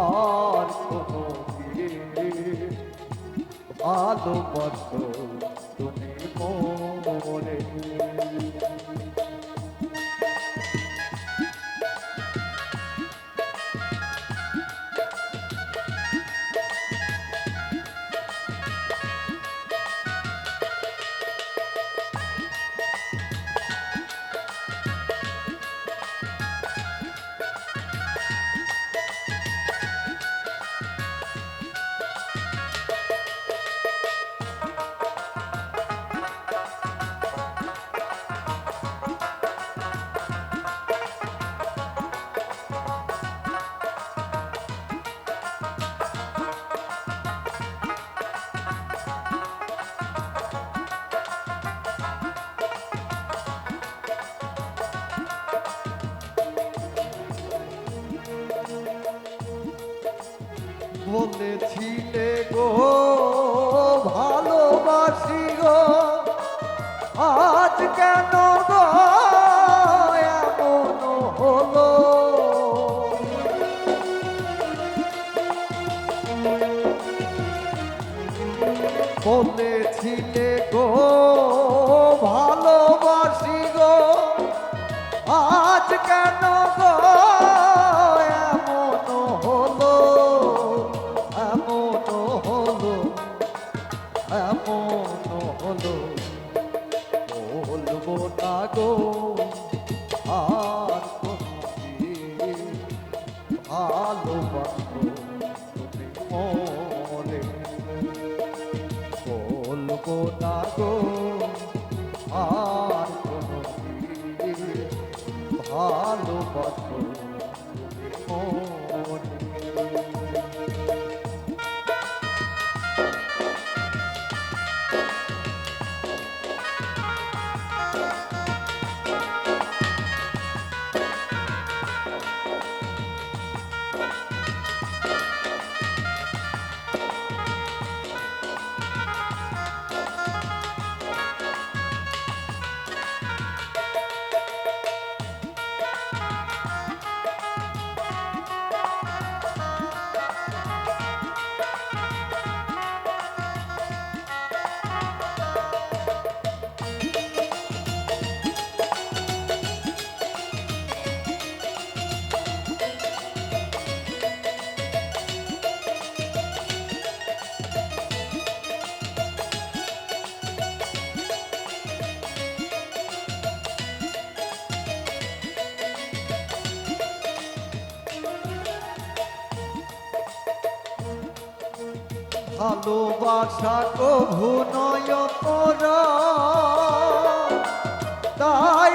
আর ভালোবাসো বলেছিলে গো ভালোবাসি গো। আজ কেন গো? না গো। ভালোবাসা কভু নয় তাই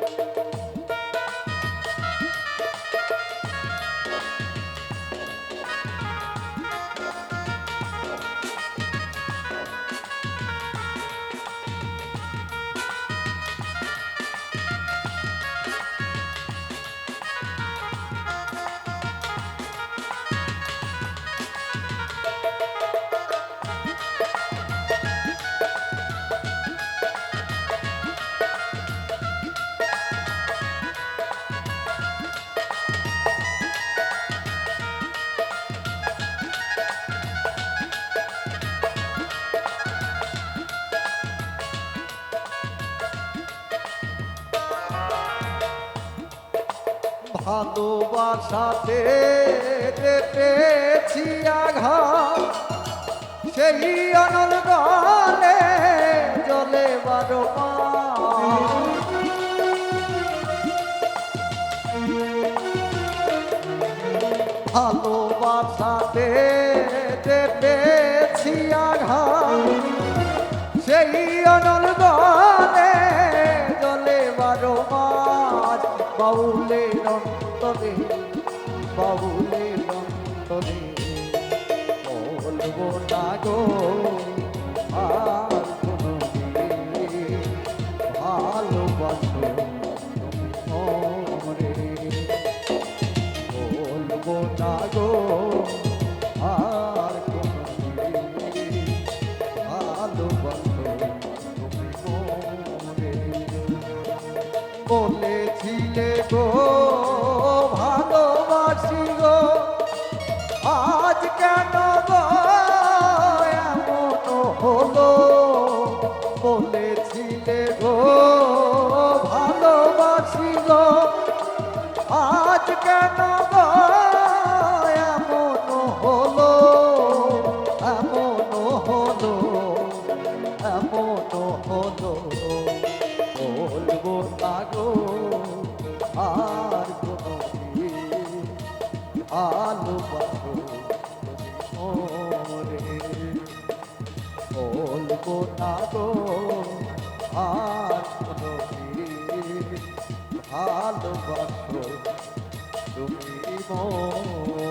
ভালোবাসাতে পেয়েছি আঘাত সেই অনল গলে জলে বারো মাস। অন্তরে বাউলে অন্তরে বলব না গো, আর কোনো ভালোবাসো মরে বলব না গো, আর কোনো ভালোবাসো তুমি মরে বলেছিলে গো না গো আর ভালোবাসো তুমি মরে